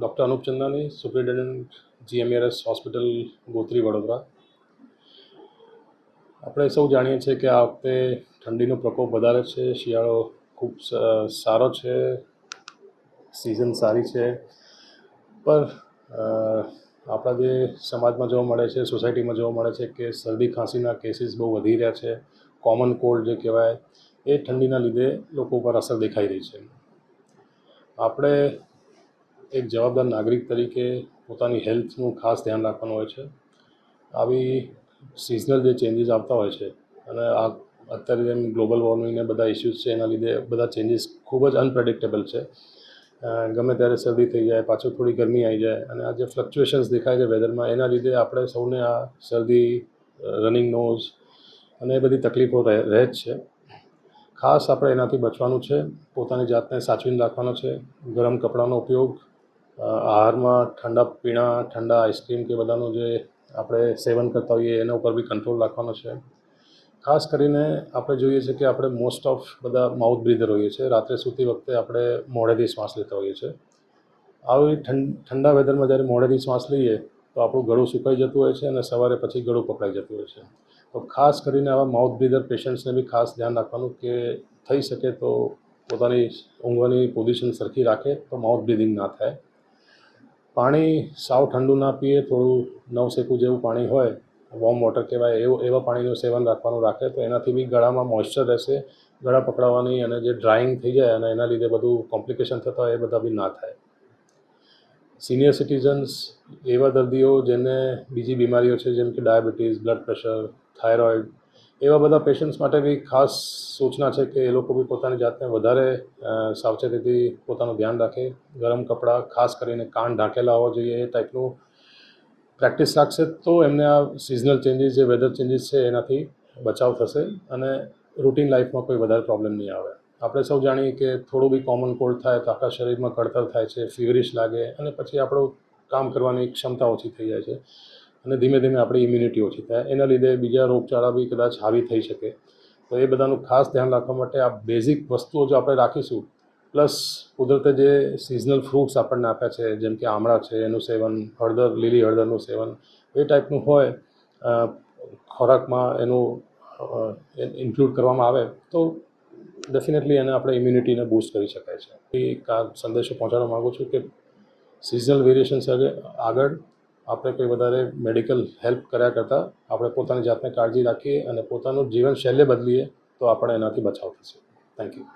Doctor Anup Chandani, superintendent GMRS hospital, Gotri, Vadodara. આપણે સૌ જાણીએ છીએ કે આ વખતે ઠંડીનો પ્રકોપ વધારે છે, શિયાળો ખૂબ સારો છે સિઝન સારી છે. પર આપણા જે સમાજમાં જોવા મળે છે સોસાયટીમાં જોવા મળે છે કે શરદી ખાંસીના કેસીસ બહુ વધી રહ્યા છે કોમન કોલ્ડ જે કહેવાય, એ ઠંડીના લીધે લોકો પર અસર દેખાઈ રહી છે. આપણે એક જવાબદાર નાગરિક તરીકે પોતાની હેલ્થનું ખાસ ધ્યાન રાખવાનું હોય છે. આવી સિઝનલ જે ચેન્જીસ આવતા હોય છે અને આ અત્યારે જેમ ગ્લોબલ વોર્મિંગને બધા ઇસ્યુઝ છે, એના લીધે બધા ચેન્જીસ ખૂબ જ અનપ્રેડિક્ટેબલ છે. ગમે ત્યારે શરદી થઈ જાય પાછું થોડી ગરમી આવી જાય અને આ જે ફ્લક્ચ્યુએશન્સ દેખાય છે વેધરમાં એના લીધે આપણે સૌને આ શરદી રનિંગ નોઝ અને એ બધી તકલીફો રહે જ છે. ખાસ આપણે એનાથી બચવાનું છે, પોતાની જાતને સાચવીને રાખવાનો છે. ગરમ કપડાનો ઉપયોગ આહારમાં ઠંડા પીણા, ઠંડા આઈસ્ક્રીમ કે બધાનું જે આપણે સેવન કરતા હોઈએ, એના ઉપર બી કંટ્રોલ રાખવાનો છે. ખાસ કરીને આપણે જોઈએ છે કે આપણે મોસ્ટ ઓફ બધા માઉથ બ્રીધર હોઈએ છીએ રાત્રે સૂતી વખતે આપણે મોઢેથી શ્વાસ લેતા હોઈએ છીએ આવી ઠંડ ઠંડા વેધરમાં જ્યારે મોઢેથી શ્વાસ લઈએ, તો આપણું ગળું સુકાઈ જતું હોય છે અને સવારે પછી ગળું પકડાઈ જતું હોય છે. તો ખાસ કરીને આવા માઉથ બ્રીધર પેશન્ટ્સને બી ખાસ ધ્યાન રાખવાનું કે થઈ શકે તો પોતાની ઊંઘવાની પોઝિશન સરખી રાખે તો માઉથ બ્રીધિંગ ના થાય. પાણી સાવ ઠંડુ ના પીએ, થોડું નવસેકું જેવું પાણી હોય વોર્મ વોટર કહેવાય, એવું, એવા પાણીનું સેવન રાખવાનું રાખે, તો એનાથી બી ગળામાં મોઇશ્ચર રહેશે, ગળા પકડાવાની અને જે ડ્રાઇંગ થઈ જાય અને એના લીધે બધું કોમ્પ્લિકેશન થતા હોય એ બધા બી ના થાય. સિનિયર સિટીઝન્સ એવા દર્દીઓ જેને બીજી બીમારીઓ છે, જેમ કે ડાયાબિટીસ બ્લડ પ્રેશર થાઇરોઇડ એવા બધા પેશન્ટ્સ માટે બી ખાસ સૂચના છે કે એ લોકો બી પોતાની જાતને વધારે સાવચેતીથી પોતાનું ધ્યાન રાખે. ગરમ કપડાં, ખાસ કરીને કાન ઢાંકેલા હોવા જોઈએ એ ટાઈપનું પ્રેક્ટિસ રાખશે તો એમને આ સિઝનલ ચેન્જીસ જે વેધર ચેન્જીસ છે એનાથી બચાવ થશે અને રૂટીન લાઈફમાં કોઈ વધારે પ્રોબ્લેમ નહીં આવે. આપણે સૌ જાણીએ કે થોડું બી કોમન કોલ્ડ થાય તો આખા શરીરમાં કળતર થાય છે ફીવરિશ લાગે અને પછી આપણું કામ કરવાની ક્ષમતા ઓછી થઈ જાય છે. અને ધીમે ધીમે આપણી ઇમ્યુનિટી ઓછી થાય. એના લીધે બીજા રોગચાળા બી કદાચ હાવી થઈ શકે. તો એ બધાનું ખાસ ધ્યાન રાખવા માટે આ બેઝિક વસ્તુઓ જો આપણે રાખીશું પ્લસ કુદરતે જે સિઝનલ ફ્રૂટ્સ આપણને આપ્યા છે, જેમ કે આમળા છે, એનું સેવન, હળદર, લીલી હળદરનું સેવન, એ ટાઈપનું હોય ખોરાકમાં એનું ઇન્ક્લુડ કરવામાં આવે, તો ડેફિનેટલી એને આપણે ઇમ્યુનિટીને બૂસ્ટ કરી શકાય છે. એક આ સંદેશો પહોંચાડવા માગું છું કે સિઝનલ વેરિએશન્સ આગળ આપણે કોઈ વધારે મેડિકલ હેલ્પ કર્યા કરતાં આપણે પોતાની જાતને કાળજી રાખીએ અને પોતાનું જીવનશૈલી બદલીએ તો આપણે એનાથી બચાવ થશે. Thank you